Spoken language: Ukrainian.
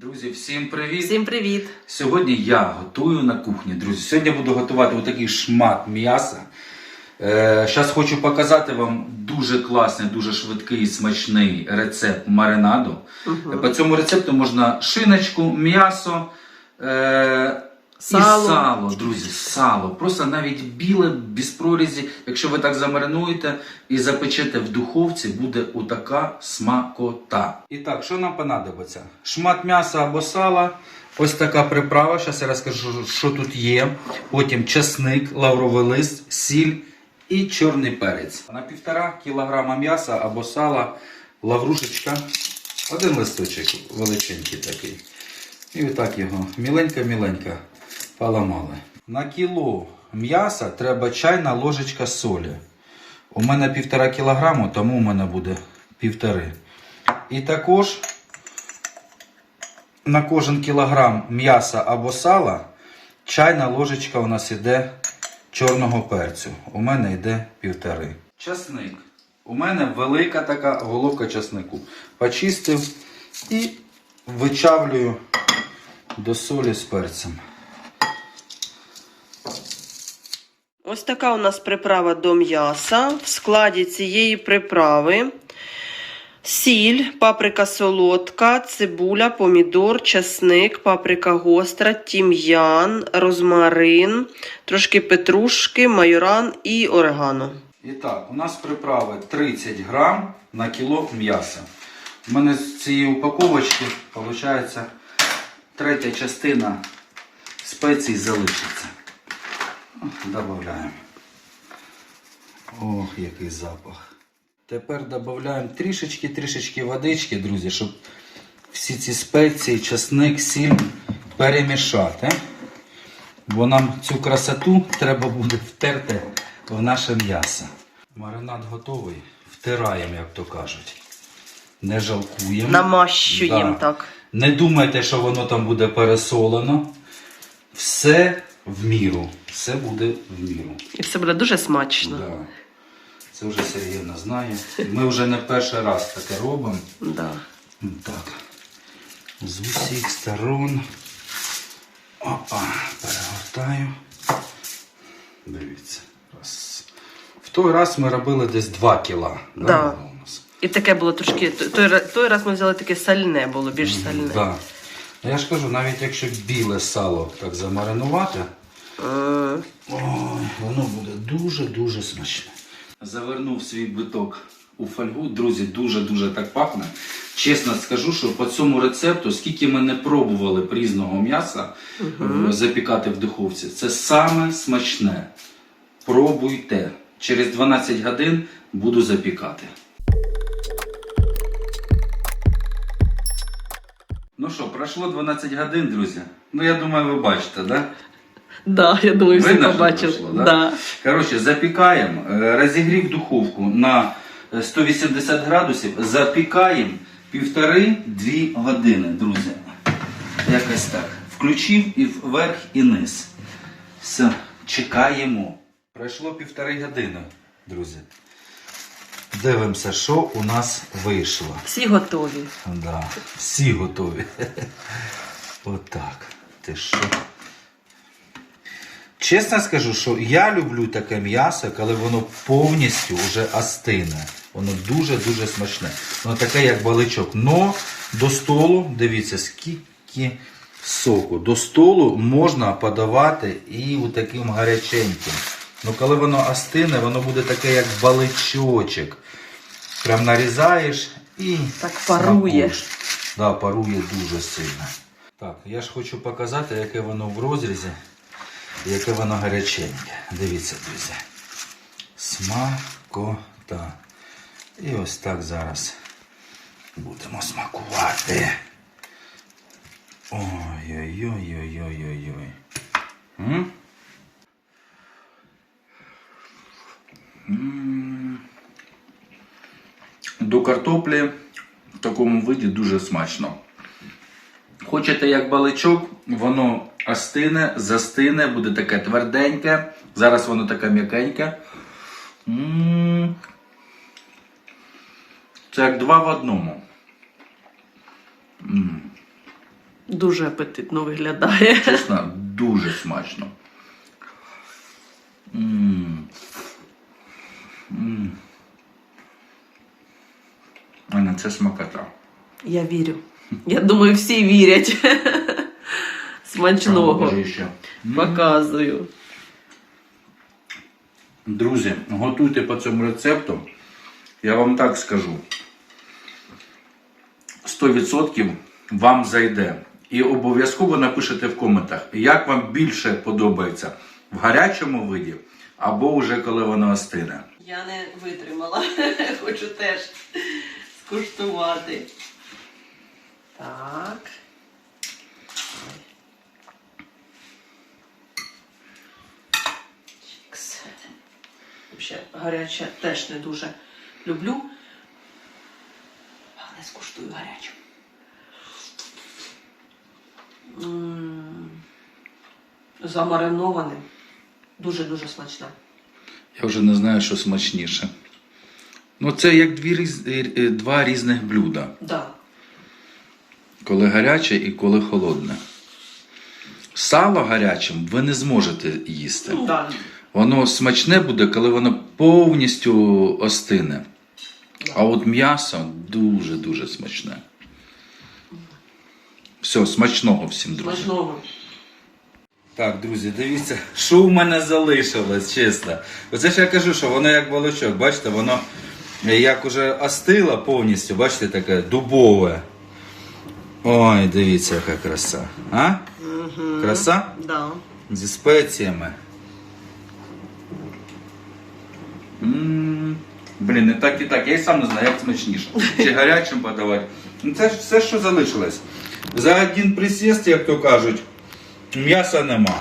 Друзі, всім привіт! Всім привіт! Сьогодні я готую на кухні, друзі. Сьогодні буду готувати отакий шмат м'яса. Зараз хочу показати вам дуже класний, дуже швидкий і смачний рецепт маринаду. Угу. По цьому рецепту можна шиночку, м'ясо е- Сало. і сало, друзі, сало. Просто навіть біле, без прорізі. Якщо ви так замаринуєте і запечете в духовці, буде отака смакота. І так, що нам понадобиться? Шмат м'яса або сала. Ось така приправа. Зараз я розкажу, що тут є. Потім часник, лавровий лист, сіль і чорний перець. На півтора кілограма м'яса або сала, лаврушечка, один листочок величенький такий. І отак його міленько-міленько поламали. На кіло м'яса треба чайна ложечка солі. У мене півтора кілограму, тому у мене буде півтори. І також на кожен кілограм м'яса або сала чайна ложечка у нас йде чорного перцю. У мене йде півтори. Часник. У мене велика така головка часнику. Почистив і вичавлюю до солі з перцем. Ось така у нас приправа до м'яса. В складі цієї приправи сіль, паприка солодка, цибуля, помідор, часник, паприка гостра, тім'ян, розмарин, трошки петрушки, майоран і орегано. І так, у нас приправи 30 грам на кіло м'яса. У мене з цієї упаковочки виходить третя частина спецій залишиться. Додаємо. Ох, який запах. Тепер додаємо трішечки-трішечки водички, друзі, щоб всі ці спеції, часник, сіль перемішати. Бо нам цю красоту треба буде втерти в наше м'ясо. Маринад готовий. Втираємо, як то кажуть. Не жалкуємо. Намащуємо Да. так. Не думайте, що воно там буде пересолено. Все в міру. Все буде в міру. І все буде дуже смачно. Да. Це вже Сергіївна знає. Ми вже не перший раз таке робимо. Да. Так. З усіх сторон. Опа, перегортаю. Дивіться. Раз. В той раз ми робили десь 2 кіла. Да. нас? І таке було трошки. Той, той раз ми взяли таке сальне, було більш сальне. Да. Ну, Я ж кажу, навіть якщо біле сало так замаринувати, Ой, воно буде дуже-дуже смачне. Завернув свій биток у фольгу. Друзі, дуже-дуже так пахне. Чесно скажу, що по цьому рецепту, скільки ми не пробували б різного м'яса е, запікати в духовці, це саме смачне. Пробуйте. Через 12 годин буду запікати. Ну що, пройшло 12 годин, друзі. Ну, я думаю, ви бачите, да? Да, я думаю, всі Видно, що побачили. да? Да. Коротше, запікаємо, е, розігрів духовку на е, 180 градусів, запікаємо півтори-дві години, друзі. Якось так. Включив і вверх, і низ. Все, чекаємо. Пройшло півтори години, друзі. Дивимося, що у нас вийшло. Всі готові. Да, всі готові. Отак. Ти що? Чесно скажу, що я люблю таке м'ясо, коли воно повністю вже остине. Воно дуже-дуже смачне. Воно таке, як баличок. Но до столу, дивіться, скільки соку. До столу можна подавати і у таким гаряченьким. Ну коли воно остине, воно буде таке, як баличочок. Прям нарізаєш і Так парує. смакуєш. Да, парує дуже сильно. Так, я ж хочу показати, яке воно в розрізі, яке воно гаряченьке. Дивіться, друзі. Смакота. І ось так зараз будемо смакувати. М. До картоплі в такому виді дуже смачно. Хочете як баличок, воно остине, застине, буде таке тверденьке. Зараз воно таке м'якеньке. Це як два в одному. М. Дуже апетитно виглядає. Чесно, дуже смачно. М. М. Аня, це смакота. Я вірю. Я думаю, всі вірять. Смачного. Показую. Друзі, готуйте по цьому рецепту. Я вам так скажу. 100% вам зайде. І обов'язково напишете в коментах, як вам більше подобається в гарячому виді або вже коли воно остине. Я не витримала. Хочу теж скуштувати. Так. Взагалі, гаряче теж не дуже люблю. Але скуштую гарячу. Замариноване. Дуже-дуже смачне. Я вже не знаю, що смачніше. Ну, це як дві різ... е, е, два різних блюда. Да. Коли гаряче і коли холодне. Сало гарячим ви не зможете їсти. Да. Воно смачне буде, коли воно повністю остине. А от м'ясо дуже-дуже смачне. Все, смачного всім, друзі. Смачного. Так, друзі, дивіться, що в мене залишилось, чесно. Оце ж я кажу, що воно як волочок, бачите, воно як уже остило повністю, бачите, таке дубове. Ой, дивіться, яка краса. А? Краса? Да. Зі спеціями. Блін, не так і так. Я і сам не знаю, як смачніше. Чи гарячим подавати. Ну, Це ж все, що залишилось. За один присіст, як то кажуть, м'яса нема.